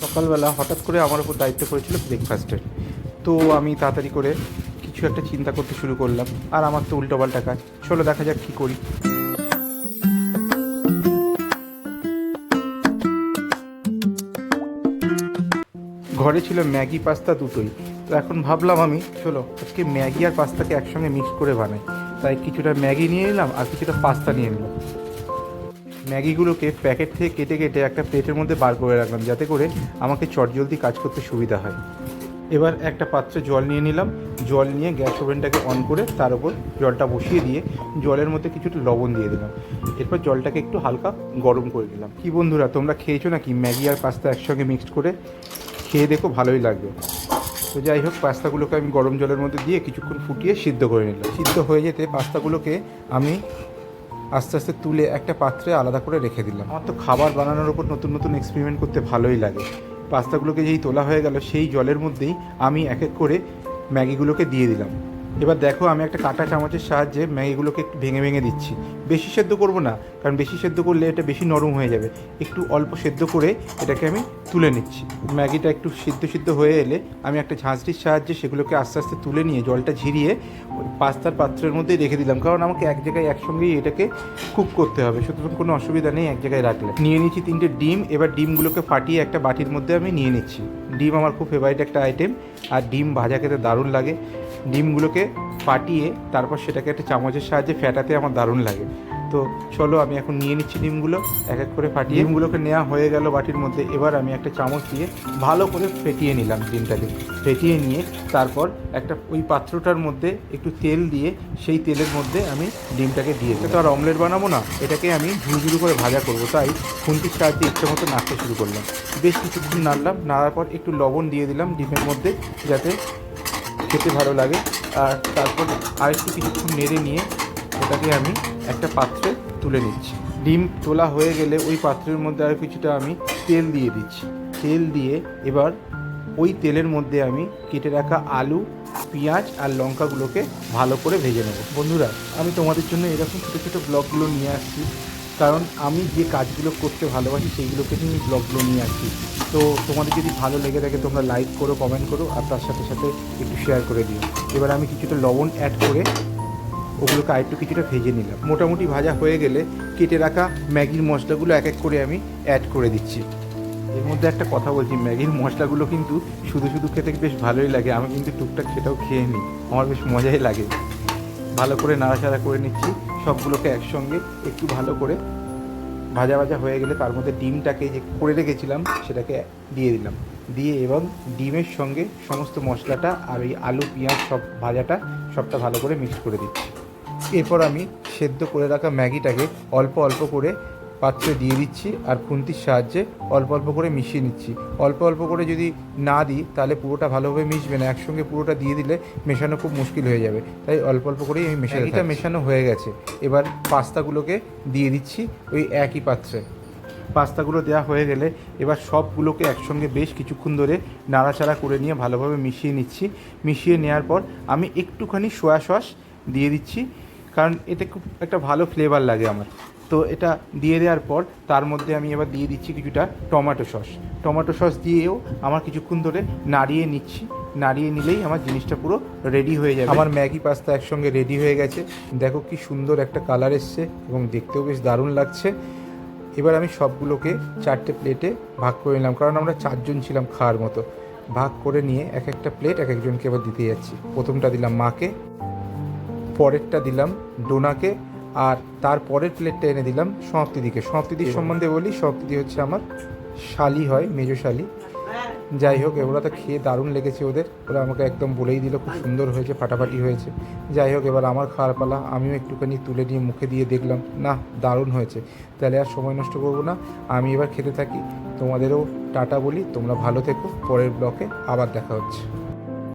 সকালবেলা হঠাৎ করে আমার উপর দায়িত্ব পড়েছিল ব্রেকফাস্টের তো আমি তাড়াতাড়ি করে কিছু একটা চিন্তা করতে শুরু করলাম। আর আমার তো উল্টোপাল্টা কাজ। চলো দেখা যাক কী করি। ঘরে ছিল ম্যাগি পাস্তা দুটোই। তো এখন ভাবলাম আমি, চলো, আজকে ম্যাগি আর পাস্তাকে একসঙ্গে মিক্স করে বানাই। তাই কিছুটা ম্যাগি নিয়ে নিলাম আর কিছুটা পাস্তা নিয়ে নিলাম। ম্যাগিগুলোকে প্যাকেট থেকে কেটে কেটে একটা প্লেটের মধ্যে বার করে রাখলাম, যাতে করে আমাকে চটজলদি কাজ করতে সুবিধা হয়। এবার একটা পাত্রে জল নিয়ে নিলাম। জল নিয়ে গ্যাস ওভেনটাকে অন করে তার উপর জলটা বসিয়ে দিয়ে জলের মধ্যে কিছুটা লবণ দিয়ে দিলাম। এরপর জলটাকে একটু হালকা গরম করে দিলাম কি বন্ধুরা, তোমরা খেয়েছো নাকি? ম্যাগি আর পাস্তা একসঙ্গে মিক্সড করে? খেয়ে দেখো, ভালোই লাগবে। তো যাই হোক, পাস্তাগুলোকে আমি গরম জলের মধ্যে দিয়ে কিছুক্ষণ ফুটিয়ে সিদ্ধ করে নিলাম। সিদ্ধ হয়ে যেতে পাস্তাগুলোকে আমি আস্তে আস্তে তুলে একটা পাত্রে আলাদা করে রেখে দিলাম। আমার তো খাবার বানানোর উপর নতুন নতুন এক্সপেরিমেন্ট করতে ভালোই লাগে। পাস্তাগুলোকে যেই তোলা হয়ে গেল, সেই জলের মধ্যেই আমি এক এক করে ম্যাগিগুলোকে দিয়ে দিলাম। এবার দেখো আমি একটা কাঁটা চামচের সাহায্যে ম্যাগিগুলোকে একটু ভেঙে ভেঙে দিচ্ছি। বেশি সেদ্ধ করব না, কারণ বেশি সেদ্ধ করলে এটা বেশি নরম হয়ে যাবে। একটু অল্প সেদ্ধ করে এটাকে আমি তুলে নিচ্ছি। ম্যাগিটা একটু সিদ্ধ সিদ্ধ হয়ে এলে আমি একটা ঝাঁঝরির সাহায্যে সেগুলোকে আস্তে আস্তে তুলে নিয়ে জলটা ঝিরিয়ে পাস্তার পাত্রের মধ্যেই রেখে দিলাম। কারণ আমাকে এক জায়গায় একসঙ্গেই এটাকে কুক করতে হবে। সুতরাং কোনো অসুবিধা নেই, এক জায়গায় রাখলে। নিয়ে নিচ্ছি তিনটে ডিম। এবার ডিমগুলোকে ফাটিয়ে একটা বাটির মধ্যে আমি নিয়ে নিচ্ছি। ডিম আমার খুব ফেভারিট একটা আইটেম আর ডিম ভাজা খেতে দারুণ লাগে। ডিমগুলোকে ফাটিয়ে তারপর সেটাকে একটা চামচের সাহায্যে ফ্যাটাতে আমার দারুণ লাগে। তো চলো আমি এখন নিয়ে নিচ্ছি ডিমগুলো, এক এক করে ফাটিয়ে। ডিমগুলোকে নেওয়া হয়ে গেল বাটির মধ্যে। এবার আমি একটা চামচ দিয়ে ভালো করে ফেটিয়ে নিলাম ডিমটাকে। ফেটিয়ে নিয়ে তারপর একটা ওই পাত্রটার মধ্যে একটু তেল দিয়ে সেই তেলের মধ্যে আমি ডিমটাকে দিয়ে তো আর অমলেট বানাবো না, এটাকে আমি ঝুরঝুরু করে ভাজা করব। তাই খুন্তির সাহায্যে ইচ্ছে মতো নাড়তে শুরু করলাম। বেশ কিছুক্ষণ নাড়লাম, নাড়ার পর একটু লবণ দিয়ে দিলাম ডিমের মধ্যে, যাতে খেতে ভালো লাগে। আর তারপর আরেকটু কিছুক্ষণ নেড়ে নিয়ে ওটাকে আমি একটা পাত্রে তুলে নিচ্ছি। ডিম তোলা হয়ে গেলে ওই পাত্রের মধ্যে আর কিছুটা আমি তেল দিয়ে দিচ্ছি। তেল দিয়ে এবার ওই তেলের মধ্যে আমি কেটে রাখা আলু, পেঁয়াজ আর লঙ্কাগুলোকে ভালো করে ভেজে নেব। বন্ধুরা, আমি তোমাদের জন্য এরকম ছোটো ছোটো ব্লগগুলো নিয়ে আসছি। কারণ আমি যে কাজগুলো করতে ভালোবাসি সেইগুলোকে নিয়ে ব্লগগুলো নিয়ে আসছি তো তোমাদের যদি ভালো লেগে থাকে তোমরা লাইক করো কমেন্ট করো আর তার সাথে সাথে একটু শেয়ার করে দিও। এবার আমি কিছুটা লবণ অ্যাড করে ওগুলোকে আরেকটু কিছুটা ভেজে নিলাম। মোটামুটি ভাজা হয়ে গেলে কেটে রাখা ম্যাগির মশলাগুলো এক এক করে আমি অ্যাড করে দিচ্ছি। এর মধ্যে একটা কথা বলছি, ম্যাগির মশলাগুলো কিন্তু শুধু শুধু খেতে বেশ ভালোই লাগে। আমি কিন্তু টুকটাক সেটাও খেয়ে নিই। আমার বেশ মজাই লাগে। ভালো করে নাড়াচাড়া করে নিচ্ছি। সবগুলোকে একসঙ্গে একটু ভালো করে ভাজা ভাজা হয়ে গেলে তার মধ্যে ডিমটাকে যে করে রেখেছিলাম, সেটাকে দিয়ে দিলাম। দিয়ে এবং ডিমের সঙ্গে সমস্ত মশলাটা আর ওই আলু, পেঁয়াজ সব ভাজাটা সবটা ভালো করে মিক্স করে দিচ্ছি। এরপর আমি সেদ্ধ করে রাখা ম্যাগিটাকে অল্প অল্প করে পাত্রে দিয়ে দিচ্ছি আর খুন্তির সাহায্যে অল্প অল্প করে মিশিয়ে নিচ্ছি। অল্প অল্প করে যদি না দিই তাহলে পুরোটা ভালোভাবে মিশবে না। একসঙ্গে পুরোটা দিয়ে দিলে মেশানো খুব মুশকিল হয়ে যাবে। তাই অল্প অল্প করেই আমি মেশাই এটা মেশানো হয়ে গেছে। এবার পাস্তাগুলোকে দিয়ে দিচ্ছি ওই একই পাত্রে। পাস্তাগুলো দেওয়া হয়ে গেলে এবার সবগুলোকে একসঙ্গে বেশ কিছুক্ষণ ধরে নাড়াচাড়া করে নিয়ে ভালোভাবে মিশিয়ে নিচ্ছি। মিশিয়ে নেওয়ার পর আমি একটুখানি সোয়া সস দিয়ে দিচ্ছি। কারণ এতে খুব একটা ভালো ফ্লেভার লাগে আমার। তো এটা দিয়ে দেওয়ার পর তার মধ্যে আমি এবার দিয়ে দিচ্ছি কিছুটা টমেটো সস। টমেটো সস দিয়েও আমার কিছুক্ষণ ধরে নাড়িয়ে নিচ্ছি। নাড়িয়ে নিলেই আমার জিনিসটা পুরো রেডি হয়ে যাবে। আমার ম্যাগি পাস্তা একসঙ্গে রেডি হয়ে গেছে। দেখো কি সুন্দর একটা কালার এসছে এবং দেখতেও বেশ দারুণ লাগছে। এবার আমি সবগুলোকে চারটে প্লেটে ভাগ করে নিলাম। কারণ আমরা চারজন ছিলাম খাওয়ার মতো। ভাগ করে নিয়ে এক একটা প্লেট এক একজনকে এবার দিতে যাচ্ছি। প্রথমটা দিলাম মাকে, পরেরটা দিলাম ডোনাকে আর তার পরের প্লেটটা এনে দিলাম সমাপ্তিদিকে। সমাপ্তিদির সম্বন্ধে বলি সমাপ্তিদি হচ্ছে আমার শালি হয় মেজো শালি। যাই হোক ওরা তো খেয়ে দারুণ লেগেছে ওদের। ওরা আমাকে একদম বলেই দিল খুব সুন্দর হয়েছে ফাটাফাটি হয়েছে। যাই হোক এবার আমার খাওয়ার পালা আমিও একটুখানি তুলে নিয়ে মুখে দিয়ে দেখলাম না দারুণ হয়েছে। তাহলে আর সময় নষ্ট করব না আমি এবার খেতে থাকি। তোমাদেরও টাটা বলি তোমরা ভালো থেকো পরের ব্লকে আবার দেখা হচ্ছে।